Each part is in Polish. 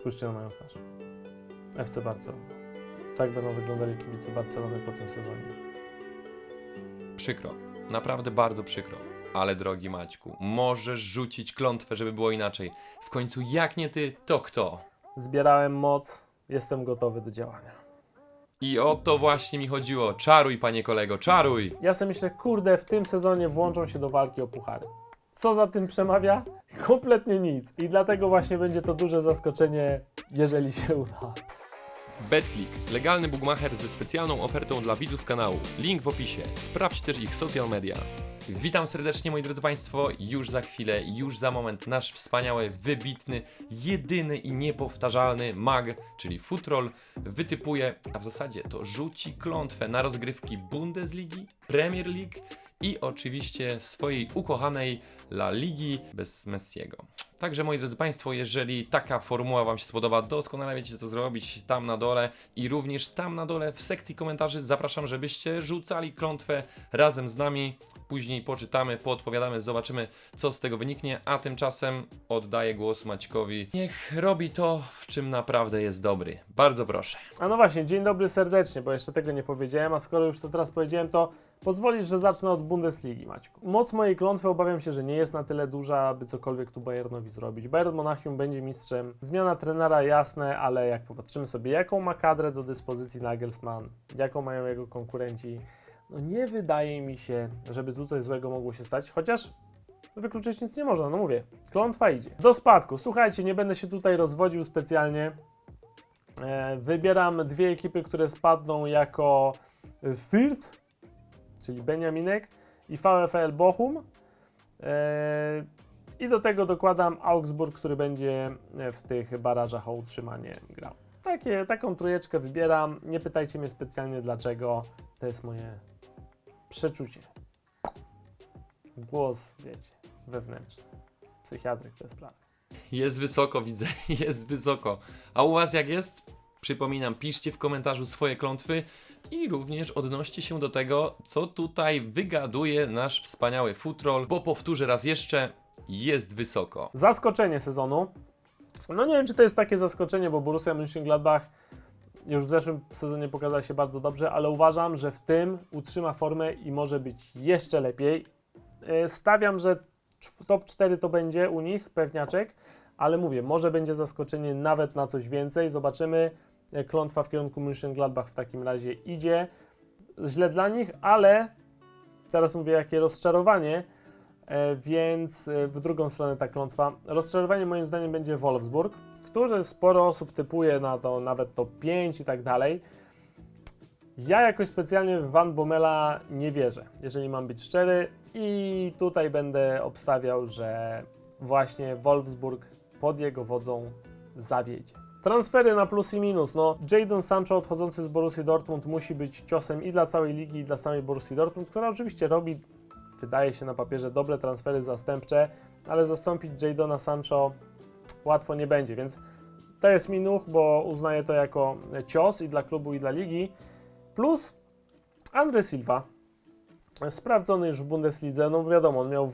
Spójrzcie na moją twarz. FC Barcelona. Tak będą wyglądali kibice Barcelony po tym sezonie. Przykro, naprawdę bardzo przykro. Ale drogi Maćku, możesz rzucić klątwę, żeby było inaczej. W końcu jak nie ty, to kto? Zbierałem moc, jestem gotowy do działania. I o to właśnie mi chodziło. Czaruj, panie kolego, czaruj! Ja sobie myślę, kurde, w tym sezonie włączą się do walki o puchary. Co za tym przemawia? Kompletnie nic. I dlatego właśnie będzie to duże zaskoczenie, jeżeli się uda. BetClick, legalny bookmacher ze specjalną ofertą dla widzów kanału. Link w opisie. Sprawdź też ich social media. Witam serdecznie moi drodzy Państwo. Już za chwilę, już za moment nasz wspaniały, wybitny, jedyny i niepowtarzalny mag, czyli Futrol, wytypuje, a w zasadzie to rzuci klątwę na rozgrywki Bundesligi, Premier League i oczywiście swojej ukochanej La Ligi bez Messiego. Także moi drodzy Państwo, jeżeli taka formuła Wam się spodoba, doskonale wiecie co zrobić tam na dole i również tam na dole w sekcji komentarzy zapraszam, żebyście rzucali klątwę razem z nami. Później poczytamy, poodpowiadamy, zobaczymy co z tego wyniknie, a tymczasem oddaję głos Maćkowi. Niech robi to, w czym naprawdę jest dobry. Bardzo proszę. A no właśnie, dzień dobry serdecznie, bo jeszcze tego nie powiedziałem, a skoro już to teraz powiedziałem, to pozwolisz, że zacznę od Bundesligi, Maćku. Moc mojej klątwy obawiam się, że nie jest na tyle duża, aby cokolwiek tu Bayernowi zrobić. Bayern Monachium będzie mistrzem. Zmiana trenera jasne, ale jak popatrzymy sobie, jaką ma kadrę do dyspozycji Nagelsmann, jaką mają jego konkurenci, no nie wydaje mi się, żeby tu coś złego mogło się stać, chociaż wykluczyć nic nie można, no mówię, klątwa idzie. Do spadku, słuchajcie, nie będę się tutaj rozwodził specjalnie, E, Wybieram dwie ekipy, które spadną jako e, Fürth, czyli Beniaminek i VfL Bochum. E, I do tego dokładam Augsburg, który będzie e, w tych barażach o utrzymanie grał. Takie, taką trójeczkę wybieram. Nie pytajcie mnie specjalnie dlaczego. To jest moje przeczucie. Głos, wiecie, wewnętrzny. Psychiatryk to jest sprawa. Jest wysoko, widzę, jest wysoko. A u Was jak jest? Przypominam, piszcie w komentarzu swoje klątwy i również odnoście się do tego, co tutaj wygaduje nasz wspaniały futrol, bo powtórzę raz jeszcze, jest wysoko. Zaskoczenie sezonu. No nie wiem, czy to jest takie zaskoczenie, bo Borussia Mönchengladbach już w zeszłym sezonie pokazała się bardzo dobrze, ale uważam, że w tym utrzyma formę i może być jeszcze lepiej. E, Stawiam, że top 4 to będzie u nich, pewniaczek, ale mówię, może będzie zaskoczenie nawet na coś więcej. Zobaczymy. E, Klątwa w kierunku Mönchengladbach w takim razie idzie. Źle dla nich, ale teraz mówię, jakie rozczarowanie. E, więc e, w drugą stronę ta klątwa. Rozczarowanie moim zdaniem będzie Wolfsburg, który sporo osób typuje na to nawet top 5 i tak dalej. Ja jakoś specjalnie w Van Bommela nie wierzę, jeżeli mam być szczery i tutaj będę obstawiał, że właśnie Wolfsburg pod jego wodzą zawiedzie. Transfery na plus i minus. No, Jadon Sancho odchodzący z Borussii Dortmund musi być ciosem i dla całej ligi, i dla samej Borussii Dortmund, która oczywiście robi wydaje się na papierze dobre transfery zastępcze, ale zastąpić Jadona Sancho łatwo nie będzie, więc to jest minus, bo uznaję to jako cios i dla klubu, i dla ligi. Plus Andre Silva, sprawdzony już w Bundeslidze, no wiadomo, on miał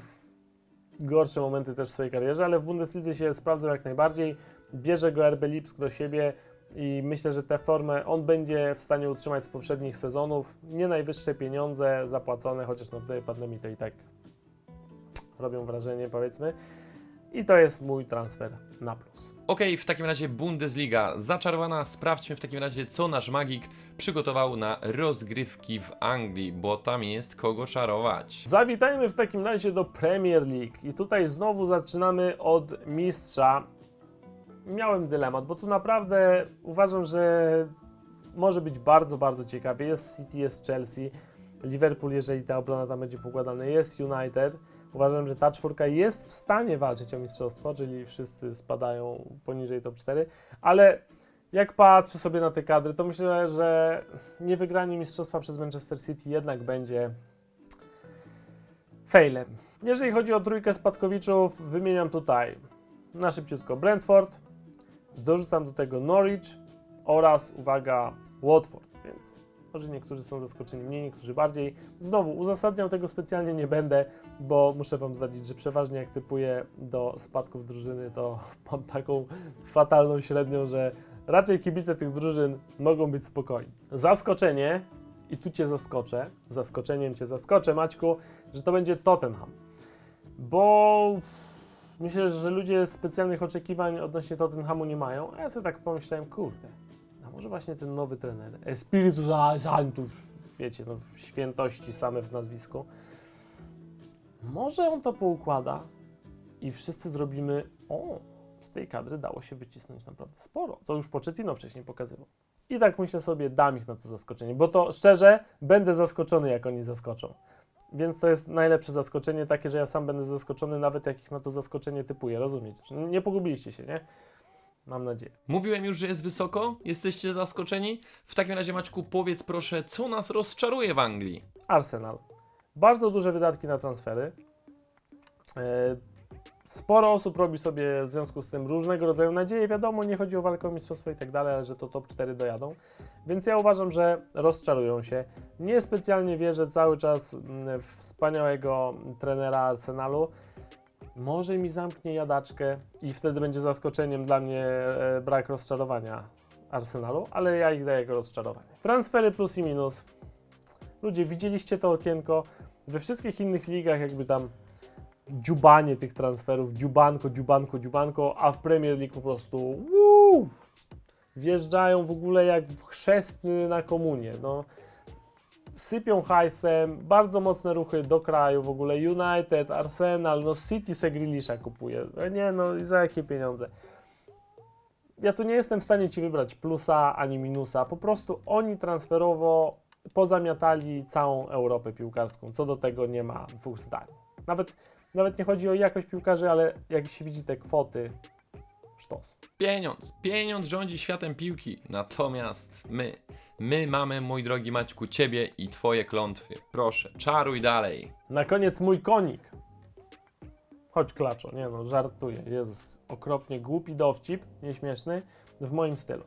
gorsze momenty też w swojej karierze, ale w Bundeslidze się sprawdzał jak najbardziej. Bierze go RB Lipsk do siebie i myślę, że tę formę on będzie w stanie utrzymać z poprzednich sezonów. Nie najwyższe pieniądze zapłacone, chociaż no w tej pandemii to i tak robią wrażenie, powiedzmy. I to jest mój transfer na plus. Okej, w takim razie Bundesliga zaczarowana. Sprawdźmy w takim razie, co nasz magik przygotował na rozgrywki w Anglii, bo tam jest kogo czarować. Zawitajmy w takim razie do Premier League. I tutaj znowu zaczynamy od mistrza. Miałem dylemat, bo tu naprawdę uważam, że może być bardzo, bardzo ciekawie. Jest City, jest Chelsea, Liverpool, jeżeli ta obrona tam będzie pokładana, jest United. Uważam, że ta czwórka jest w stanie walczyć o mistrzostwo, czyli wszyscy spadają poniżej top 4, ale jak patrzę sobie na te kadry, to myślę, że niewygranie mistrzostwa przez Manchester City jednak będzie failem. Jeżeli chodzi o trójkę spadkowiczów, wymieniam tutaj na szybciutko Brentford, dorzucam do tego Norwich oraz, uwaga, Watford, więc Może niektórzy są zaskoczeni mniej, niektórzy bardziej. Znowu, uzasadniał tego specjalnie nie będę, bo muszę Wam zdradzić, że przeważnie jak typuję do spadków drużyny, to mam taką fatalną średnią, że raczej kibice tych drużyn mogą być spokojni. Zaskoczenie, i tu Cię zaskoczę, zaskoczeniem Cię zaskoczę, Maćku, że to będzie Tottenham. Bo myślę, że ludzie specjalnych oczekiwań odnośnie Tottenhamu nie mają, a ja sobie tak pomyślałem, kurde, może właśnie ten nowy trener, Espiritu Santo, wiecie, no, świętości same w nazwisku, może on to poukłada i wszyscy zrobimy, o, z tej kadry dało się wycisnąć naprawdę sporo, co już Pochettino wcześniej pokazywał. I tak myślę sobie, dam ich na to zaskoczenie, bo to szczerze, będę zaskoczony, jak oni zaskoczą. Więc to jest najlepsze zaskoczenie, takie, że ja sam będę zaskoczony, nawet jak ich na to zaskoczenie typuję, rozumiecie? Nie pogubiliście się, nie? Mam nadzieję. Mówiłem już, że jest wysoko? Jesteście zaskoczeni? W takim razie, Maćku, powiedz proszę, co nas rozczaruje w Anglii? Arsenal. Bardzo duże wydatki na transfery. E, Sporo osób robi sobie w związku z tym różnego rodzaju nadzieje. Wiadomo, nie chodzi o walkę o mistrzostwo i tak dalej, ale że to top 4 dojadą. Więc ja uważam, że rozczarują się. Niespecjalnie wierzę cały czas mm, w wspaniałego trenera Arsenalu. Może mi zamknie jadaczkę i wtedy będzie zaskoczeniem dla mnie e, brak rozczarowania Arsenalu, ale ja ich daję jako rozczarowanie. Transfery plus i minus. Ludzie, widzieliście to okienko. We wszystkich innych ligach jakby tam dziubanie tych transferów, dziubanko, dziubanko, dziubanko, a w Premier League po prostu wuu, wjeżdżają w ogóle jak chrzestny na komunie. No, sypią hajsem, bardzo mocne ruchy do kraju w ogóle. United, Arsenal, no City se Grealisha kupuje. No nie, no i za jakie pieniądze? Ja tu nie jestem w stanie Ci wybrać plusa ani minusa. Po prostu oni transferowo pozamiatali całą Europę piłkarską. Co do tego nie ma dwóch zdań. Nawet, nawet nie chodzi o jakość piłkarzy, ale jak się widzi te kwoty, sztos. Pieniądz. Pieniądz rządzi światem piłki. Natomiast my, my mamy, mój drogi Maćku, ciebie i twoje klątwy. Proszę, czaruj dalej. Na koniec mój konik. Chodź klaczo, nie no, żartuję. Jezus, okropnie głupi dowcip, nieśmieszny, w moim stylu.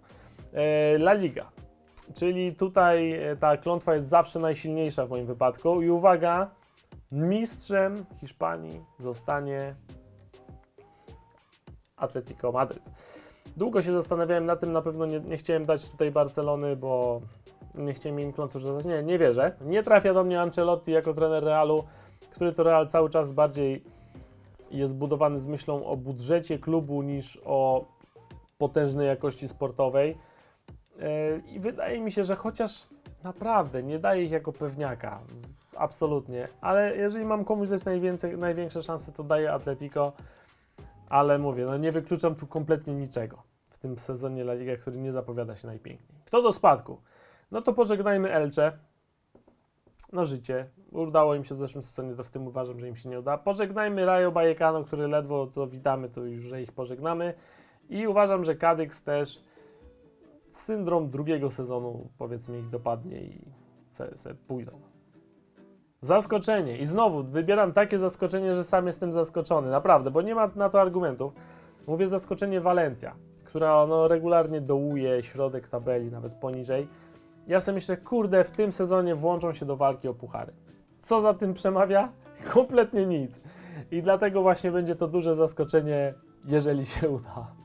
E, La Liga, czyli tutaj e, ta klątwa jest zawsze najsilniejsza w moim wypadku. I uwaga, mistrzem Hiszpanii zostanie Atletico Madryt. Długo się zastanawiałem na tym, na pewno nie, nie chciałem dać tutaj Barcelony, bo nie chciałem im klątwy rzucać. Nie, nie wierzę. Nie trafia do mnie Ancelotti jako trener Realu, który to Real cały czas bardziej jest budowany z myślą o budżecie klubu niż o potężnej jakości sportowej. Yy, I wydaje mi się, że chociaż naprawdę nie daje ich jako pewniaka, absolutnie, ale jeżeli mam komuś dać największe szanse, to daję Atletico, ale mówię, no nie wykluczam tu kompletnie niczego w tym sezonie La Liga, który nie zapowiada się najpiękniej. Kto do spadku? No to pożegnajmy Elcze. No życie. Udało im się w zeszłym sezonie, to w tym uważam, że im się nie uda. Pożegnajmy Rayo Vallecano, który ledwo co witamy, to już, że ich pożegnamy. I uważam, że Kadyks też syndrom drugiego sezonu, powiedzmy, ich dopadnie i se, se pójdą. Zaskoczenie. I znowu wybieram takie zaskoczenie, że sam jestem zaskoczony. Naprawdę, bo nie ma na to argumentów. Mówię zaskoczenie Walencja, która no, regularnie dołuje środek tabeli, nawet poniżej. Ja sobie myślę, kurde, w tym sezonie włączą się do walki o puchary. Co za tym przemawia? Kompletnie nic. I dlatego właśnie będzie to duże zaskoczenie, jeżeli się uda.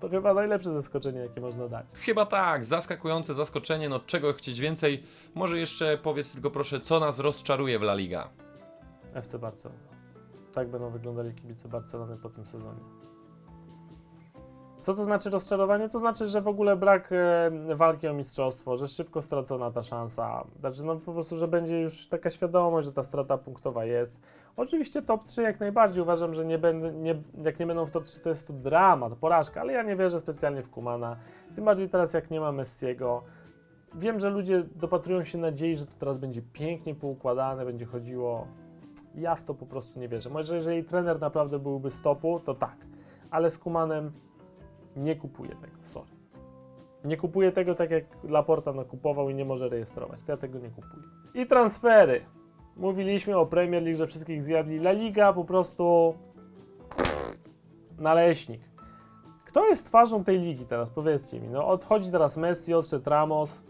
To chyba najlepsze zaskoczenie, jakie można dać. Chyba tak, zaskakujące zaskoczenie, no czego chcieć więcej. Może jeszcze powiedz tylko proszę, co nas rozczaruje w La Liga. FC Barcelona. Tak będą wyglądali kibice Barcelony po tym sezonie. Co to znaczy rozczarowanie? To znaczy, że w ogóle brak e, walki o mistrzostwo, że szybko stracona ta szansa. Znaczy, no po prostu, że będzie już taka świadomość, że ta strata punktowa jest. Oczywiście top 3 jak najbardziej. Uważam, że nie będę, nie, jak nie będą w top 3, to jest to dramat, porażka, ale ja nie wierzę specjalnie w Kumana. Tym bardziej teraz, jak nie ma Messiego. Wiem, że ludzie dopatrują się nadziei, że to teraz będzie pięknie poukładane, będzie chodziło. Ja w to po prostu nie wierzę. Może jeżeli trener naprawdę byłby z topu, to tak. Ale z Kumanem nie kupuję tego, sorry. Nie kupuję tego tak jak Laporta nakupował i nie może rejestrować. To ja tego nie kupuję. I transfery. Mówiliśmy o Premier League, że wszystkich zjadli. La Liga po prostu naleśnik. Kto jest twarzą tej ligi teraz? Powiedzcie mi. No odchodzi teraz Messi, odszedł Ramos.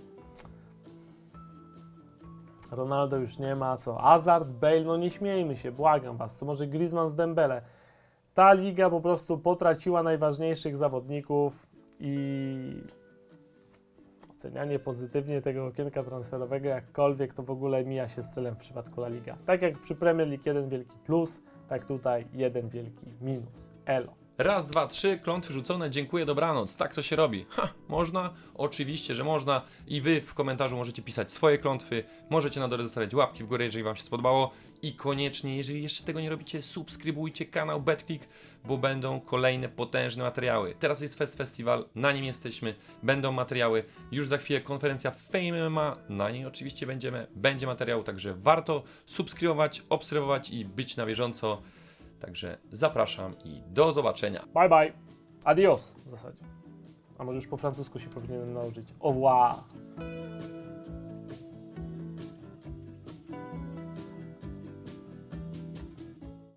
Ronaldo już nie ma, co? Hazard, Bale, no nie śmiejmy się, błagam was, co może Griezmann z Dembele. Ta liga po prostu potraciła najważniejszych zawodników i ocenianie pozytywnie tego okienka transferowego jakkolwiek to w ogóle mija się z celem w przypadku La Liga. Tak jak przy Premier League jeden wielki plus, tak tutaj jeden wielki minus. Elo. Raz, dwa, trzy, klątwy rzucone, dziękuję, dobranoc. Tak to się robi. Ha, można? Oczywiście, że można. I wy w komentarzu możecie pisać swoje klątwy, możecie na dole zostawiać łapki w górę, jeżeli wam się spodobało. I koniecznie, jeżeli jeszcze tego nie robicie, subskrybujcie kanał BetClick, bo będą kolejne potężne materiały. Teraz jest Fest Festival, na nim jesteśmy, będą materiały. Już za chwilę konferencja Fame MMA, na niej oczywiście będziemy, będzie materiał, także warto subskrybować, obserwować i być na bieżąco. Także zapraszam i do zobaczenia. Bye bye. Adios w zasadzie. A może już po francusku się powinienem nauczyć. Au revoir.